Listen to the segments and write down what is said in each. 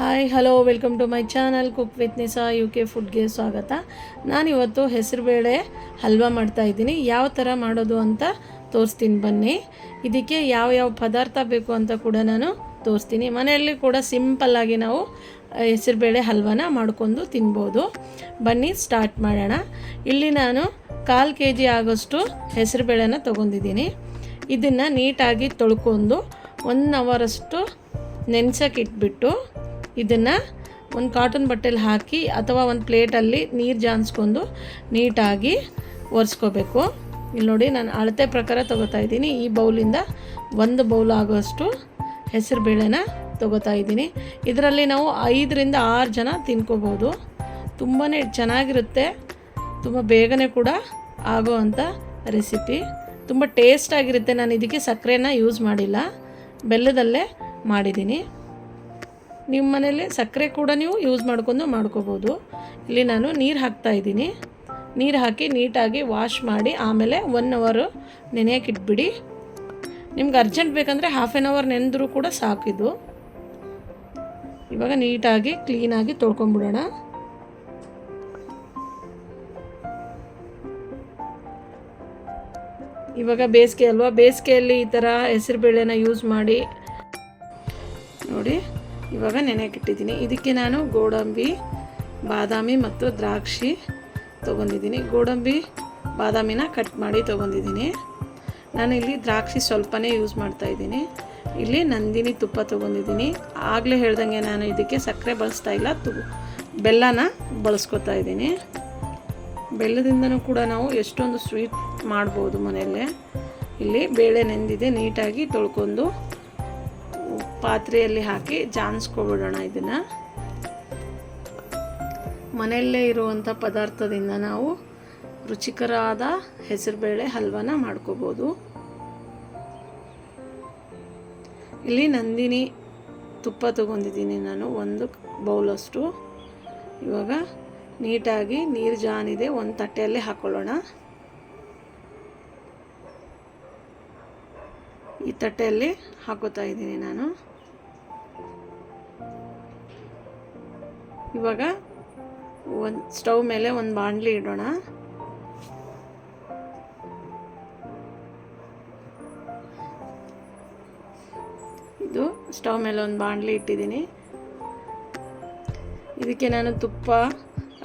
Hi hello welcome to my channel cook with Nisa U K ಫುಡ್ಗೆ ಸ್ವಾಗತ. ನಾನಿವತ್ತು ಹೆಸರುಬೇಳೆ ಹಲ್ವಾ ಮಾಡ್ತಾ ಇದ್ದೀನಿ. ಯಾವ ಥರ ಮಾಡೋದು ಅಂತ ತೋರಿಸ್ತೀನಿ ಬನ್ನಿ. ಇದಕ್ಕೆ ಯಾವ ಯಾವ ಪದಾರ್ಥ ಬೇಕು ಅಂತ ಕೂಡ ನಾನು ತೋರಿಸ್ತೀನಿ. ಮನೆಯಲ್ಲಿ ಕೂಡ ಸಿಂಪಲ್ಲಾಗಿ ನಾವು ಹೆಸರುಬೇಳೆ ಹಲ್ವಾನ ಮಾಡ್ಕೊಂಡು ತಿನ್ಬೋದು. ಬನ್ನಿ ಸ್ಟಾರ್ಟ್ ಮಾಡೋಣ. ಇಲ್ಲಿ ನಾನು ಕಾಲು ಕೆ ಜಿ ಆಗೋಷ್ಟು ಹೆಸರುಬೇಳೆನ ತೊಗೊಂಡಿದ್ದೀನಿ. ಇದನ್ನು ನೀಟಾಗಿ ತೊಳ್ಕೊಂಡು ಒನ್ ಅವರಷ್ಟು ನೆನ್ಸಕ್ಕೆ ಇಟ್ಬಿಟ್ಟು ಇದನ್ನು ಒಂದು ಕಾಟನ್ ಬಟ್ಟೆಲಿ ಹಾಕಿ ಅಥವಾ ಒಂದು ಪ್ಲೇಟಲ್ಲಿ ನೀರು ಜಾನ್ಸ್ಕೊಂಡು ನೀಟಾಗಿ ಒರೆಸ್ಕೋಬೇಕು. ಇಲ್ಲಿ ನೋಡಿ ನಾನು ಅಳತೆ ಪ್ರಕಾರ ತೊಗೋತಾ ಇದ್ದೀನಿ. ಈ ಬೌಲಿಂದ ಒಂದು ಬೌಲ್ ಆಗೋಷ್ಟು ಹೆಸರು ಬೇಳೆನ ತೊಗೋತಾ ಇದ್ದೀನಿ. ಇದರಲ್ಲಿ ನಾವು ಐದರಿಂದ ಆರು ಜನ ತಿನ್ಕೋಬೋದು. ತುಂಬಾ ಚೆನ್ನಾಗಿರುತ್ತೆ. ತುಂಬ ಬೇಗನೆ ಕೂಡ ಆಗೋವಂಥ ರೆಸಿಪಿ ತುಂಬ ಟೇಸ್ಟಾಗಿರುತ್ತೆ ನಾನು ಇದಕ್ಕೆ ಸಕ್ಕರೆನ ಯೂಸ್ ಮಾಡಿಲ್ಲ. ಬೆಲ್ಲದಲ್ಲೇ ಮಾಡಿದ್ದೀನಿ. ನಿಮ್ಮ ಮನೇಲಿ ಸಕ್ಕರೆ ಕೂಡ ನೀವು ಯೂಸ್ ಮಾಡ್ಕೊಂಡು ಮಾಡ್ಕೋಬೋದು. ಇಲ್ಲಿ ನಾನು ನೀರು ಹಾಕ್ತಾ ಇದ್ದೀನಿ. ನೀರು ಹಾಕಿ ನೀಟಾಗಿ ವಾಶ್ ಮಾಡಿ ಆಮೇಲೆ ಒನ್ ಅವರು ನೆನೆಯೋಕೆ ಇಟ್ಬಿಡಿ. ನಿಮ್ಗೆ ಅರ್ಜೆಂಟ್ ಬೇಕಂದರೆ ಹಾಫ್ ಆ್ಯನ್ ಅವರ್ ನೆನೆದ್ರೂ ಕೂಡ ಸಾಕಿದು ಇವಾಗ ನೀಟಾಗಿ ಕ್ಲೀನಾಗಿ ತೊಳ್ಕೊಂಬಿಡೋಣ ಇವಾಗ ಬೇಸಿಗೆ ಅಲ್ವಾ? ಬೇಸಿಗೆಯಲ್ಲಿ ಈ ಥರ ಹೆಸರುಬೇಳೆನ ಯೂಸ್ ಮಾಡಿ. ನೋಡಿ. ಇವಾಗ ನೆನೆಯಕ್ಕಿಟ್ಟಿದ್ದೀನಿ ಇದಕ್ಕೆ ನಾನು ಗೋಡಂಬಿ, ಬಾದಾಮಿ ಮತ್ತು ದ್ರಾಕ್ಷಿ ತೊಗೊಂಡಿದ್ದೀನಿ. ಗೋಡಂಬಿ, ಬಾದಾಮಿನ ಕಟ್ ಮಾಡಿ ತೊಗೊಂಡಿದ್ದೀನಿ. ನಾನು ಇಲ್ಲಿ ದ್ರಾಕ್ಷಿ ಸ್ವಲ್ಪನೇ ಯೂಸ್ ಮಾಡ್ತಾಯಿದ್ದೀನಿ ಇಲ್ಲಿ ನಂದಿನಿ ತುಪ್ಪ ತೊಗೊಂಡಿದ್ದೀನಿ. ಆಗಲೇ ಹೇಳ್ದಂಗೆ ನಾನು ಇದಕ್ಕೆ ಸಕ್ಕರೆ ಬಳಸ್ತಾ ಇಲ್ಲ. ತು, ಬೆಲ್ಲನ ಬಳಸ್ಕೊತಾ ಇದ್ದೀನಿ. ಬೆಲ್ಲದಿಂದನೂ ಕೂಡ ನಾವು ಎಷ್ಟೊಂದು ಸ್ವೀಟ್ ಮಾಡ್ಬೋದು ಮನೆಯಲ್ಲೇ. ಇಲ್ಲಿ ಬೇಳೆ ನೆಂದಿದೆ, ನೀಟಾಗಿ ತೊಳ್ಕೊಂಡು ಪಾತ್ರೆಯಲ್ಲಿ ಹಾಕಿ ಜಾನ್ಸ್ಕೊಬಿಡೋಣ ಇದನ್ನು. ಮನೆಯಲ್ಲೇ ಇರುವಂಥ ಪದಾರ್ಥದಿಂದ ನಾವು ರುಚಿಕರಾದ ಹೆಸರುಬೇಳೆ ಹಲ್ವಾನ ಮಾಡ್ಕೋಬೋದು. ಇಲ್ಲಿ ನಂದಿನಿ ತುಪ್ಪ ತಗೊಂಡಿದ್ದೀನಿ ನಾನು, ಒಂದು ಬೌಲಷ್ಟು. ಇವಾಗ ನೀಟಾಗಿ ನೀರು ಜಾನಿದೆ ಒಂದು ತಟ್ಟೆಯಲ್ಲಿ ಹಾಕೊಳ್ಳೋಣ. ಈ ತಟ್ಟೆಯಲ್ಲಿ ಹಾಕೋತಾ ಇದ್ದೀನಿ ನಾನು. ಇವಾಗ ಒಂದು ಸ್ಟವ್ ಮೇಲೆ ಒಂದು ಬಾಣಲಿ ಇಡೋಣ. ಇದು ಸ್ಟವ್ ಮೇಲೆ ಒಂದು ಬಾಣಲಿ ಇಟ್ಟಿದ್ದೀನಿ. ಇದಕ್ಕೆ ನಾನು ತುಪ್ಪ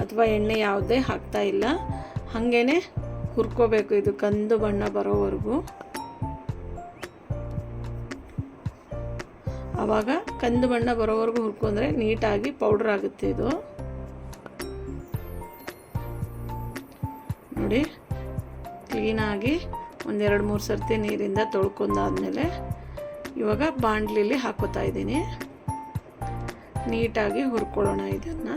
ಅಥವಾ ಎಣ್ಣೆ ಯಾವುದೇ ಹಾಕ್ತಾ ಇಲ್ಲ. ಹಾಗೇ ಹುರ್ಕೋಬೇಕು, ಇದು ಕಂದು ಬಣ್ಣ ಬರೋವರೆಗೂ. ಆವಾಗ ಕಂದು ಬಣ್ಣ ಬರೋವರೆಗೂ ಹುರ್ಕೊಂಡ್ರೆ ನೀಟಾಗಿ ಪೌಡ್ರ್ ಆಗುತ್ತೆ ಇದು. ನೋಡಿ, ಕ್ಲೀನಾಗಿ ಒಂದೆರಡು ಮೂರು ಸರ್ತಿ ನೀರಿಂದ ತೊಳ್ಕೊಂಡಾದ್ಮೇಲೆ ಇವಾಗ ಬಾಂಡ್ಲಿಲಿ ಹಾಕೋತಾ ಇದ್ದೀನಿ. ನೀಟಾಗಿ ಹುರ್ಕೊಳ್ಳೋಣ ಇದನ್ನು.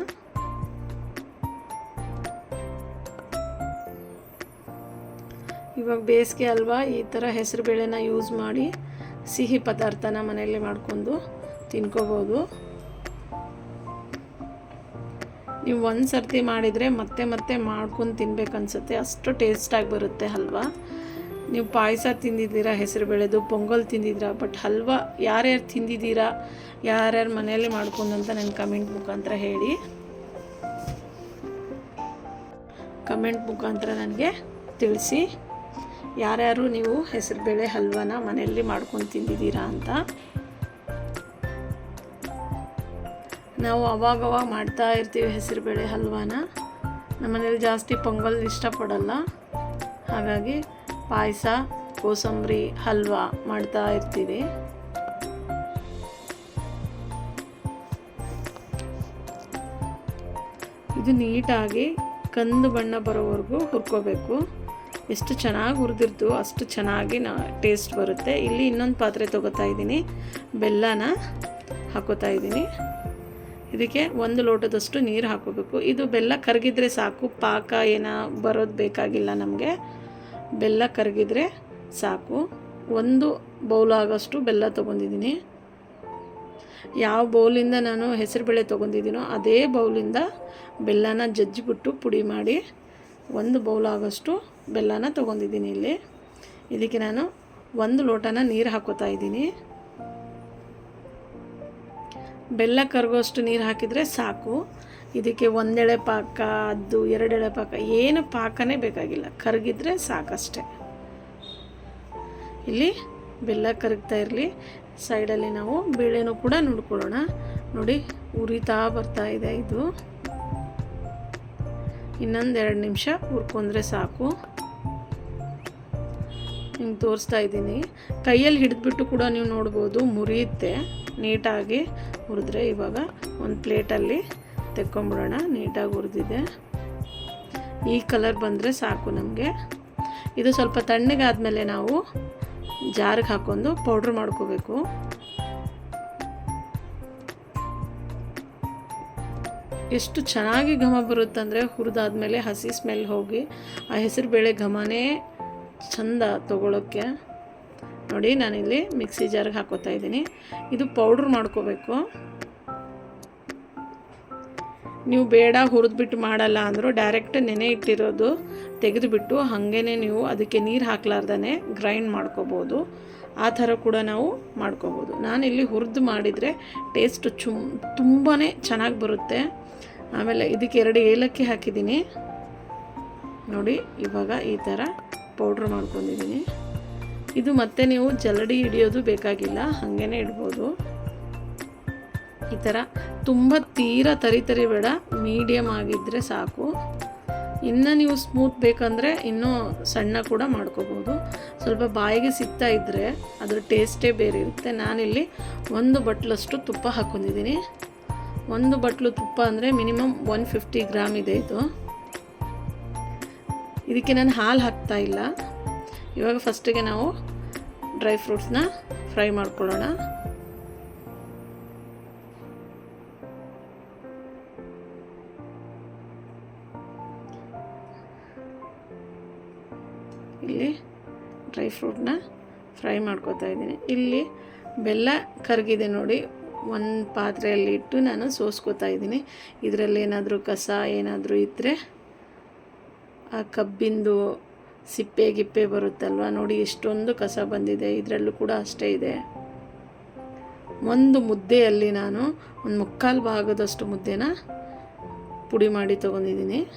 ಇವಾಗ ಬೇಸಿಗೆ ಅಲ್ವಾ, ಈ ಥರ ಹೆಸರು ಬೇಳೆನ ಯೂಸ್ ಮಾಡಿ ಸಿಹಿ ಪದಾರ್ಥನ ಮನೆಯಲ್ಲೇ ಮಾಡ್ಕೊಂಡು ತಿನ್ಕೋಬೋದು. ನೀವು ಒಂದು ಸರ್ತಿ ಮಾಡಿದರೆ ಮತ್ತೆ ಮತ್ತೆ ಮಾಡ್ಕೊಂಡು ತಿನ್ಬೇಕನ್ಸುತ್ತೆ. ಅಷ್ಟು ಟೇಸ್ಟಾಗಿ ಬರುತ್ತೆ ಹಲ್ವಾ. ನೀವು ಪಾಯಸ ತಿಂದಿದ್ದೀರಾ, ಹೆಸರು ಬೇಳೆದು ಪೊಂಗಲ್ ತಿಂದಿದ್ದೀರಾ ಬಟ್ ಹಲ್ವಾ ಯಾರ್ಯಾರು ತಿಂದಿದ್ದೀರಾ, ಯಾರ್ಯಾರು ಮನೆಯಲ್ಲಿ ಮಾಡ್ಕೊಂಡು ಅಂತ ನನ್ನ ಕಮೆಂಟ್ ಮುಖಾಂತರ ಹೇಳಿ. ಕಮೆಂಟ್ ಮುಖಾಂತರ ನನಗೆ ತಿಳಿಸಿ. ಯಾರ್ಯಾರು ನೀವು ಹೆಸರುಬೇಳೆ ಹಲ್ವಾನ ಮನೆಯಲ್ಲಿ ಮಾಡ್ಕೊಂಡು ತಿಂದಿದ್ದೀರಾ ಅಂತ? ನಾವು ಅವಾಗವಾಗ ಮಾಡ್ತಾ ಇರ್ತೀವಿ ಹೆಸರುಬೇಳೆ ಹಲ್ವಾನ. ನಮ್ಮನೇಲಿ ಜಾಸ್ತಿ ಪೊಂಗಲ್ ಇಷ್ಟಪಡಲ್ಲ. ಹಾಗಾಗಿ ಪಾಯಸ, ಕೋಸಂಬರಿ, ಹಲ್ವಾ ಮಾಡ್ತಾ ಇರ್ತೀವಿ. ಇದು ನೀಟಾಗಿ ಕಂದು ಬಣ್ಣ ಬರೋವರೆಗೂ ಹುರ್ಕೋಬೇಕು. ಎಷ್ಟು ಚೆನ್ನಾಗಿ ಹುರಿದಿರ್ತು ಅಷ್ಟು ಚೆನ್ನಾಗಿ ನಾ ಟೇಸ್ಟ್ ಬರುತ್ತೆ. ಇಲ್ಲಿ ಇನ್ನೊಂದು ಪಾತ್ರೆ ತೊಗೋತಾ ಇದ್ದೀನಿ. ಬೆಲ್ಲನ ಹಾಕೋತಾ ಇದ್ದೀನಿ. ಇದಕ್ಕೆ ಒಂದು ಲೋಟದಷ್ಟು ನೀರು ಹಾಕೋಬೇಕು. ಇದು ಬೆಲ್ಲ ಕರಗಿದ್ರೆ ಸಾಕು. ಪಾಕ ಏನ ಬರೋದು ಬೇಕಾಗಿಲ್ಲ ನಮಗೆ. ಬೆಲ್ಲ ಕರಗಿದ್ರೆ ಸಾಕು. ಒಂದು ಬೌಲ್ ಆಗೋಷ್ಟು ಬೆಲ್ಲ ತೊಗೊಂಡಿದ್ದೀನಿ. ಯಾವ ಬೌಲಿಂದ ನಾನು ಹೆಸರುಬೇಳೆ ತೊಗೊಂಡಿದ್ದೀನೋ ಅದೇ ಬೌಲಿಂದ ಬೆಲ್ಲನ ಜಜ್ಜಿಬಿಟ್ಟು ಪುಡಿ ಮಾಡಿ ಒಂದು ಬೌಲ್ ಆಗೋಷ್ಟು ಬೆಲ್ಲನ ತೊಗೊಂಡಿದ್ದೀನಿ ಇಲ್ಲಿ. ಇದಕ್ಕೆ ನಾನು ಒಂದು ಲೋಟನ ನೀರು ಹಾಕೋತಾ ಇದ್ದೀನಿ. ಬೆಲ್ಲ ಕರಗೋಷ್ಟು ನೀರು ಹಾಕಿದರೆ ಸಾಕು. ಇದಕ್ಕೆ ಒಂದೆಳೆ ಪಾಕ, ಅದು ಎರಡೆಳೆ ಪಾಕ, ಏನು ಪಾಕನೇ ಬೇಕಾಗಿಲ್ಲ. ಕರಗಿದ್ರೆ ಸಾಕಷ್ಟೆ. ಇಲ್ಲಿ ಬೆಲ್ಲ ಕರಗ್ತಾ ಇರಲಿ. ಸೈಡಲ್ಲಿ ನಾವು ಬೇಳೆನೂ ಕೂಡ ನೋಡ್ಕೊಳ್ಳೋಣ. ನೋಡಿ, ಉರಿತಾ ಬರ್ತಾ ಇದೆ ಇದು. ಇನ್ನೊಂದು ಎರಡು ನಿಮಿಷ ಹುರ್ಕೊಂಡ್ರೆ ಸಾಕು. ನಿಮ್ಗೆ ತೋರಿಸ್ತಾ ಇದ್ದೀನಿ. ಕೈಯಲ್ಲಿ ಹಿಡಿದ್ಬಿಟ್ಟು ಕೂಡ ನೀವು ನೋಡ್ಬೋದು ಮುರಿಯುತ್ತೆ. ನೀಟಾಗಿ ಹುರಿದ್ರೆ ಇವಾಗ ಒಂದು ಪ್ಲೇಟಲ್ಲಿ ತೆಕ್ಕೊಂಬಿಡೋಣ. ನೀಟಾಗಿ ಹುರಿದಿದೆ. ಈ ಕಲರ್ ಬಂದರೆ ಸಾಕು ನಮಗೆ. ಇದು ಸ್ವಲ್ಪ ತಣ್ಣಗಾದಮೇಲೆ ನಾವು ಜಾರಿಗೆ ಹಾಕ್ಕೊಂಡು ಪೌಡ್ರ್ ಮಾಡ್ಕೋಬೇಕು. ಎಷ್ಟು ಚೆನ್ನಾಗಿ ಘಮ ಬರುತ್ತಂದರೆ ಹುರಿದಾದ್ಮೇಲೆ ಹಸಿ ಸ್ಮೆಲ್ ಹೋಗಿ ಆ ಹೆಸರುಬೇಳೆ ಘಮನೇ ಚಂದ ತೊಗೊಳೋಕ್ಕೆ. ನೋಡಿ ನಾನಿಲ್ಲಿ ಮಿಕ್ಸಿ ಜಾರ್ಗೆ ಹಾಕೋತಾ ಇದ್ದೀನಿ. ಇದು ಪೌಡ್ರ್ ಮಾಡ್ಕೋಬೇಕು. ನೀವು ಬೇಡ ಹುರಿದ್ಬಿಟ್ಟು ಮಾಡಲ್ಲ ಅಂದರೂ ಡೈರೆಕ್ಟ್ ನೆನೆ ಇಟ್ಟಿರೋದು ತೆಗೆದುಬಿಟ್ಟು ಹಾಗೇ ನೀವು ಅದಕ್ಕೆ ನೀರು ಹಾಕ್ಲಾರ್ದೇ ಗ್ರೈಂಡ್ ಮಾಡ್ಕೋಬೋದು. ಆ ಥರ ಕೂಡ ನಾವು ಮಾಡ್ಕೋಬೋದು. ನಾನಿಲ್ಲಿ ಹುರಿದು ಮಾಡಿದರೆ ಟೇಸ್ಟ್ ಚುಮ್ ತುಂಬಾ ಚೆನ್ನಾಗಿ ಬರುತ್ತೆ. ಆಮೇಲೆ ಇದಕ್ಕೆ ಎರಡು ಏಲಕ್ಕಿ ಹಾಕಿದ್ದೀನಿ. ನೋಡಿ, ಇವಾಗ ಈ ಥರ ಪೌಡ್ರ್ ಮಾಡ್ಕೊಂಡಿದ್ದೀನಿ. ಇದು ಮತ್ತೆ ನೀವು ಜಲಡಿ ಹಿಡಿಯೋದು ಬೇಕಾಗಿಲ್ಲ ಹಾಗೇ ಇಡ್ಬೋದು. ಈ ಥರ ತುಂಬ ತೀರ ತರಿ ತರಿ ಬೇಡ ಮೀಡಿಯಮ್ ಆಗಿದ್ದರೆ ಸಾಕು. ಇನ್ನು ನೀವು ಸ್ಮೂತ್ ಬೇಕಂದರೆ ಇನ್ನೂ ಸಣ್ಣ ಕೂಡ ಮಾಡ್ಕೋಬೋದು. ಸ್ವಲ್ಪ ಬಾಯಿಗೆ ಸಿಗ್ತಾ ಇದ್ದರೆ ಅದರ ಟೇಸ್ಟೇ ಬೇರೆ ಇರುತ್ತೆ. ನಾನಿಲ್ಲಿ ಒಂದು ಬಟ್ಲಷ್ಟು ತುಪ್ಪ ಹಾಕ್ಕೊಂಡಿದ್ದೀನಿ ಒಂದು ಬಟ್ಲು ತುಪ್ಪ ಅಂದರೆ ಮಿನಿಮಮ್ ಒನ್ ಫಿಫ್ಟಿ ಗ್ರಾಮ್ ಇದೆ ಇದು. ಇದಕ್ಕೆ ನಾನು ಹಾಲು ಹಾಕ್ತಾ ಇಲ್ಲ. ಇವಾಗ ಫಸ್ಟಿಗೆ ನಾವು ಡ್ರೈ ಫ್ರೂಟ್ಸ್ನ ಫ್ರೈ ಮಾಡ್ಕೊಳ್ಳೋಣ. ಇಲ್ಲಿ ಡ್ರೈ ಫ್ರೂಟ್ನ ಫ್ರೈ ಮಾಡ್ಕೊತಾ ಇದ್ದೀನಿ. ಇಲ್ಲಿ ಬೆಲ್ಲ ಕರಗಿದೆ ನೋಡಿ. ಒಂದು ಪಾತ್ರೆಯಲ್ಲಿ ಇಟ್ಟು ನಾನು ಸೋಸ್ಕೋತಾ ಇದ್ದೀನಿ. ಇದರಲ್ಲಿ ಏನಾದರೂ ಕಸ ಏನಾದರೂ ಇದ್ದರೆ ಆ ಕಬ್ಬಿಂದು ಸಿಪ್ಪೆ ಗಿಪ್ಪೆ ಬರುತ್ತಲ್ವ? ನೋಡಿ ಎಷ್ಟೊಂದು ಕಸ ಬಂದಿದೆ. ಇದರಲ್ಲೂ ಕೂಡ ಅಷ್ಟೇ ಇದೆ. ಒಂದು ಮುದ್ದೆಯಲ್ಲಿ ನಾನು ಒಂದು ಮುಕ್ಕಾಲು ಭಾಗದಷ್ಟು ಮುದ್ದೆನ ಪುಡಿ ಮಾಡಿ ತೊಗೊಂಡಿದ್ದೀನಿ.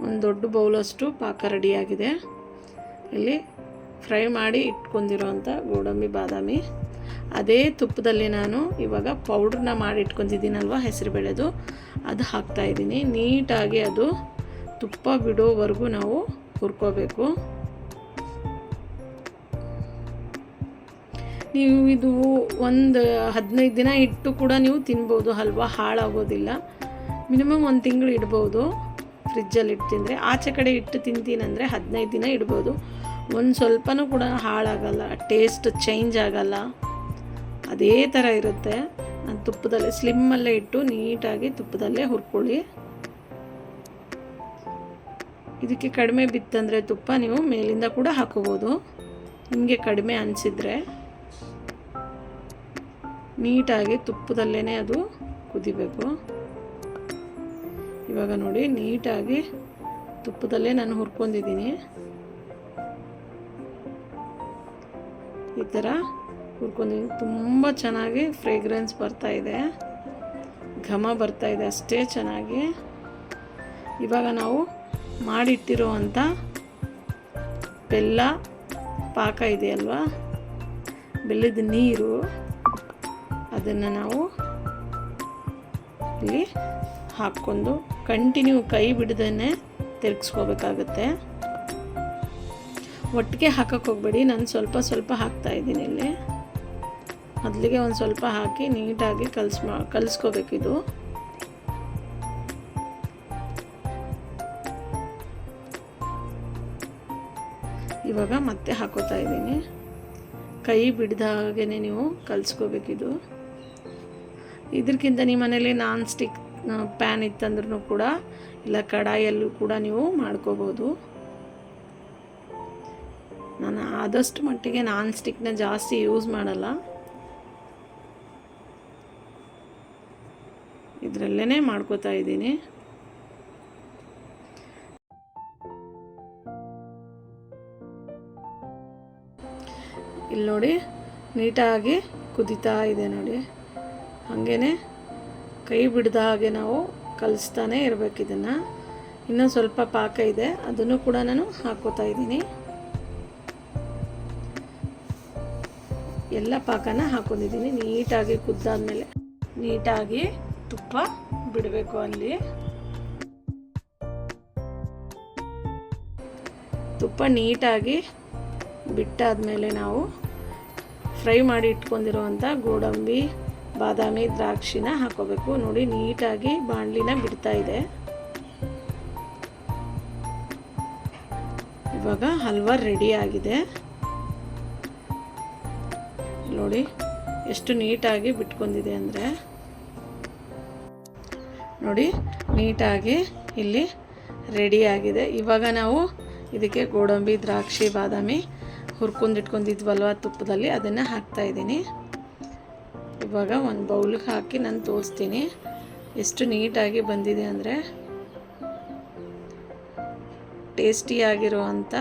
ಒಂದು ದೊಡ್ಡ ಬೌಲಷ್ಟು ಪಾಕ ರೆಡಿಯಾಗಿದೆ. ಇಲ್ಲಿ ಫ್ರೈ ಮಾಡಿ ಇಟ್ಕೊಂಡಿರೋವಂಥ ಗೋಡಂಬಿ, ಬಾದಾಮಿ ಅದೇ ತುಪ್ಪದಲ್ಲಿ ನಾನು ಇವಾಗ ಪೌಡ್ರನ್ನ ಮಾಡಿ ಇಟ್ಕೊತಿದ್ದೀನಲ್ವ ಹೆಸರು ಬೆಳೆದು. ಅದು ಹಾಕ್ತಾಯಿದ್ದೀನಿ ನೀಟಾಗಿ ಅದು ತುಪ್ಪ ಬಿಡೋವರೆಗೂ ನಾವು ಹುರ್ಕೋಬೇಕು. ನೀವು ಇದು ಒಂದು ಹದಿನೈದು ದಿನ ಇಟ್ಟು ಕೂಡ ನೀವು ತಿನ್ಬೋದು ಹಲ್ವಾ ಹಾಳಾಗೋದಿಲ್ಲ. ಮಿನಿಮಮ್ ಒಂದು ತಿಂಗಳು ಇಡ್ಬೋದು. ಫ್ರಿಜ್ಜಲ್ಲಿ ಇಟ್ಟು ತಿಂದರೆ. ಆಚೆ ಕಡೆ ಇಟ್ಟು ತಿಂತೀನಂದರೆ ಹದಿನೈದು ದಿನ ಇಡ್ಬೋದು. ಒಂದು ಸ್ವಲ್ಪನೂ ಕೂಡ ಹಾಳಾಗಲ್ಲ. ಟೇಸ್ಟ್ ಚೇಂಜ್ ಆಗಲ್ಲ. ಅದೇ ಥರ ಇರುತ್ತೆ. ನಾನು ತುಪ್ಪದಲ್ಲೇ ಸ್ಲಿಮ್ಮಲ್ಲೇ ಇಟ್ಟು ನೀಟಾಗಿ ತುಪ್ಪದಲ್ಲೇ ಹುರ್ಕೊಳ್ಳಿ. ಇದಕ್ಕೆ ಕಡಿಮೆ ಬಿತ್ತಂದರೆ ತುಪ್ಪ ನೀವು ಮೇಲಿಂದ ಕೂಡ ಹಾಕೋಬೋದು ನಿಮಗೆ ಕಡಿಮೆ ಅನಿಸಿದರೆ ನೀಟಾಗಿ ತುಪ್ಪದಲ್ಲೇ ಅದು ಕುದಿಬೇಕು. ಇವಾಗ ನೋಡಿ, ನೀಟಾಗಿ ತುಪ್ಪದಲ್ಲೇ ನಾನು ಹುರ್ಕೊಂಡಿದ್ದೀನಿ. ಈ ಥರ ಹುರ್ಕೊಂಡಿದ್ದೀನಿ ತುಂಬ ಚೆನ್ನಾಗಿ ಫ್ರೇಗ್ರೆನ್ಸ್ ಬರ್ತಾ ಇದೆ. ಘಮ ಬರ್ತಾ ಇದೆ ಅಷ್ಟೇ ಚೆನ್ನಾಗಿ. ಇವಾಗ ನಾವು ಮಾಡಿಟ್ಟಿರುವಂಥ ಬೆಲ್ಲ ಪಾಕ ಇದೆಯಲ್ವಾ? ಬೆಲ್ಲದ ನೀರು, ಅದನ್ನು ನಾವು ಇಲ್ಲಿ ಹಾಕ್ಕೊಂಡು ಕಂಟಿನ್ಯೂ ಕೈ ಬಿಡದೇ ತಿರುಗಿಸ್ಕೋಬೇಕಾಗತ್ತೆ. ಒಟ್ಟಿಗೆ ಹಾಕಕ್ಕೆ ಹೋಗಬೇಡಿ, ನಾನು ಸ್ವಲ್ಪ ಸ್ವಲ್ಪ ಹಾಕ್ತಾ ಇದ್ದೀನಿ ಇಲ್ಲಿ. ಮೊದಲಿಗೆ ಒಂದು ಸ್ವಲ್ಪ ಹಾಕಿ ನೀಟಾಗಿ ಕಲಸ್ ಕಲಿಸ್ಕೋಬೇಕಿದು ಇವಾಗ ಮತ್ತೆ ಹಾಕೋತಾ ಇದ್ದೀನಿ. ಕೈ ಬಿಡ್ದಾಗೇ ನೀವು ಕಲಿಸ್ಕೋಬೇಕಿದು ಇದಕ್ಕಿಂತ ನಿಮ್ಮ ಮನೇಲಿ ನಾನ್ ಸ್ಟಿಕ್ ಪ್ಯಾನ್ ಇತ್ತಂದ್ರೂ ಕೂಡ ಇಲ್ಲ ಕಡಾಯಲ್ಲೂ ಕೂಡ ನೀವು ಮಾಡ್ಕೋಬೋದು. ನಾನು ಆದಷ್ಟು ಮಟ್ಟಿಗೆ ನಾನ್ ಸ್ಟಿಕ್ನ ಜಾಸ್ತಿ ಯೂಸ್ ಮಾಡಲ್ಲ. ಇದರಲ್ಲೇ ಮಾಡ್ಕೋತಾ ಇದ್ದೀನಿ. ಇಲ್ಲಿ ನೋಡಿ, ನೀಟಾಗಿ ಕುದೀತಾ ಇದೆ ನೋಡಿ. ಹಾಗೇ ಕೈ ಬಿಡದ ಹಾಗೆ ನಾವು ಕಲಿಸ್ತಾನೆ ಇರಬೇಕು ಇದನ್ನು. ಇನ್ನೂ ಸ್ವಲ್ಪ ಪಾಕ ಇದೆ, ಅದನ್ನು ಕೂಡ ನಾನು ಹಾಕೋತಾ ಇದ್ದೀನಿ. ಎಲ್ಲ ಪಾಕನ ಹಾಕೊಂಡಿದ್ದೀನಿ, ನೀಟಾಗಿ ಕುದ್ದಾದ್ಮೇಲೆ. ನೀಟಾಗಿ ತುಪ್ಪ ಬಿಡಬೇಕು ಅಲ್ಲಿ. ತುಪ್ಪ ನೀಟಾಗಿ ಬಿಟ್ಟಾದಮೇಲೆ ನಾವು ಫ್ರೈ ಮಾಡಿ ಇಟ್ಕೊಂಡಿರುವಂಥ ಗೋಡಂಬಿ, ಬಾದಾಮಿ, ದ್ರಾಕ್ಷಿನ ಹಾಕೋಬೇಕು ನೋಡಿ, ನೀಟಾಗಿ ಬಾಣಲಿನ ಬಿಡ್ತಾ ಇದೆ. ಇವಾಗ ಹಲ್ವಾ ರೆಡಿ ಆಗಿದೆ. ನೋಡಿ, ಎಷ್ಟು ನೀಟಾಗಿ ಬಿಟ್ಕೊಂಡಿದೆ ಅಂದರೆ. ನೋಡಿ, ನೀಟಾಗಿ ಇಲ್ಲಿ ರೆಡಿಯಾಗಿದೆ ಇವಾಗ ನಾವು ಇದಕ್ಕೆ ಗೋಡಂಬಿ, ದ್ರಾಕ್ಷಿ, ಬಾದಾಮಿ ಹುರ್ಕೊಂಡು ಇಟ್ಕೊಂಡಿದ್ವಲ್ವ ತುಪ್ಪದಲ್ಲಿ, ಅದನ್ನು ಹಾಕ್ತಾ ಇದ್ದೀನಿ. ಇವಾಗ ಒಂದು ಬೌಲ್ಗೆ ಹಾಕಿ ನಾನು ತೋರಿಸ್ತೀನಿ. ಎಷ್ಟು ನೀಟಾಗಿ ಬಂದಿದೆ ಅಂದರೆ ಟೇಸ್ಟಿಯಾಗಿರುವಂಥ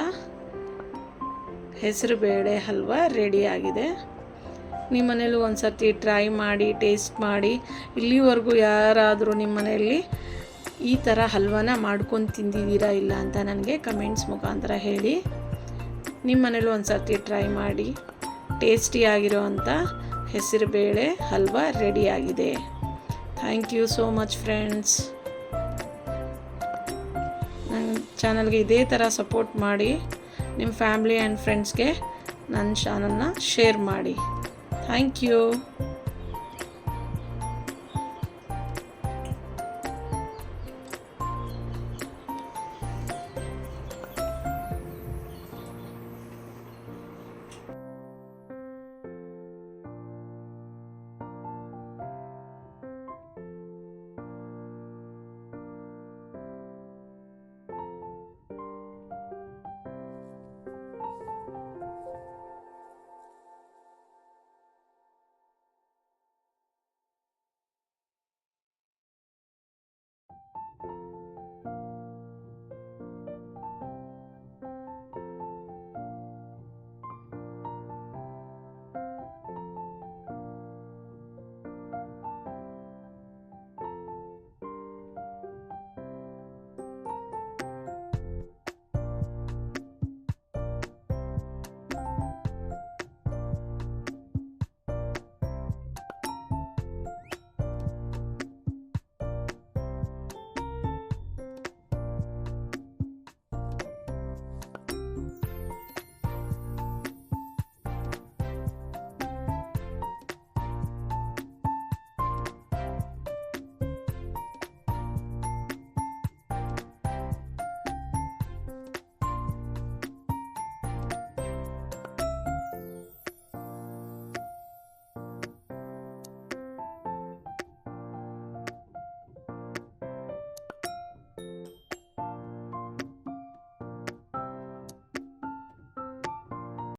ಹೆಸರು ಬೇಳೆ ಹಲ್ವ ರೆಡಿಯಾಗಿದೆ ನಿಮ್ಮ ಮನೇಲೂ ಒಂದು ಸರ್ತಿ ಟ್ರೈ ಮಾಡಿ ಟೇಸ್ಟ್ ಮಾಡಿ. ಇಲ್ಲಿವರೆಗೂ ಯಾರಾದರೂ ನಿಮ್ಮ ಮನೆಯಲ್ಲಿ ಈ ಥರ ಹಲ್ವಾನ ಮಾಡ್ಕೊಂಡು ತಿಂದಿದ್ದೀರಾ ಇಲ್ಲ ಅಂತ ನನಗೆ ಕಮೆಂಟ್ಸ್ ಮುಖಾಂತರ ಹೇಳಿ. ನಿಮ್ಮ ಮನೇಲೂ ಒಂದು ಸರ್ತಿ ಟ್ರೈ ಮಾಡಿ ಟೇಸ್ಟಿಯಾಗಿರೋವಂಥ ಹೆಸರುಬೇಳೆ ಹಲ್ವ ರೆಡಿಯಾಗಿದೆ thank you so much friends ನನ್ನ ಚಾನಲ್ಗೆ ಇದೇ ಥರ ಸಪೋರ್ಟ್ ಮಾಡಿ. ನಿಮ್ಮ ಫ್ಯಾಮ್ಲಿ ಆ್ಯಂಡ್ ಫ್ರೆಂಡ್ಸ್ಗೆ ನನ್ನ ಚಾನಲ್ನ ಶೇರ್ ಮಾಡಿ. Thank you